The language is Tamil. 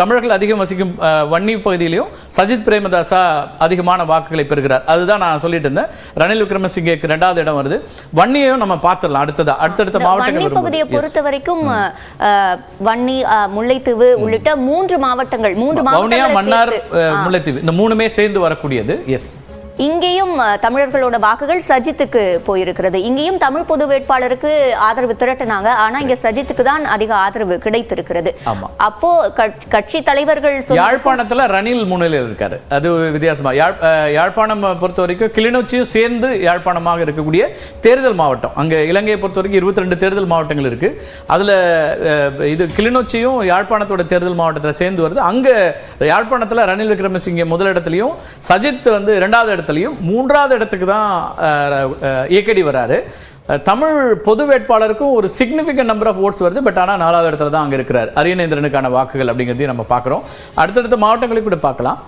தமிழர்கள் அதிகம் வசிக்கும் வன்னி பகுதியிலையும் சஜித் பிரேமதாசா அதிகமான வாக்குகளை பெறுகிறார். அதுதான் நான் சொல்லிட்டு இருந்தேன். ரணில் விக்ரமசிங்கேக்கு ரெண்டாவது இடம் வருது. வன்னியையும் நம்ம பார்த்துடலாம். அடுத்ததா அடுத்தடுத்த மாவட்டங்கள் பகுதியை. பொறுத்த வரைக்கும் வன்னி முல்லைத்தீவு உள்ளிட்ட மூன்று மாவட்டங்கள் மூன்று மன்னார் முல்லைத்தீவு. இந்த மூணுமே சேர்ந்து வரக்கூடியது. எஸ் இங்கேயும் தமிழர்களோட வாக்குகள் சஜித்துக்கு போயிருக்கிறது. இங்கேயும் தமிழ் பொது வேட்பாளருக்கு ஆதரவு திரட்டினாங்க. ஆனா இங்க சஜித்துக்கு தான் அதிக ஆதரவு கிடைத்திருக்கிறது. அப்போ கட்சி- தலைவர்கள் யாழ்ப்பாணத்துல ரணில் முன்னிலையில் இருக்காரு. அது வித்தியாசமா. யாழ்ப்பாணம் பொறுத்த வரைக்கும் கிளிநொச்சியும் சேர்ந்து யாழ்ப்பாணமாக இருக்கக்கூடிய தேர்தல் மாவட்டம். அங்க இலங்கையை பொறுத்த வரைக்கும் இருபத்தி ரெண்டு தேர்தல் மாவட்டங்கள் இருக்கு. அதுல இது கிளிநொச்சியும் யாழ்ப்பாணத்தோட தேர்தல் மாவட்டத்துல சேர்ந்து வருது. அங்க யாழ்ப்பாணத்துல ரணில் விக்ரமசிங்கே முதலிடத்திலையும் சஜித் வந்து இரண்டாவது இடத்துலையும் மூன்றாவது இடத்துக்கு தான் இயக்கடி வராரு. தமிழ் பொது வேட்பாளருக்கும் ஒரு சிக்னிஃபிகண்ட் நம்பர் ஆஃப் ஓட்ஸ் வருது பட் ஆனா நாலாவது இடத்துல தான் அங்க இருக்கிறார். அரியநேந்திரனுக்கான வாக்குகள் அப்படிங்கிறதையும் நம்ம பார்க்குறோம். அடுத்தடுத்த மாவட்டங்களையும் கூட பார்க்கலாம்.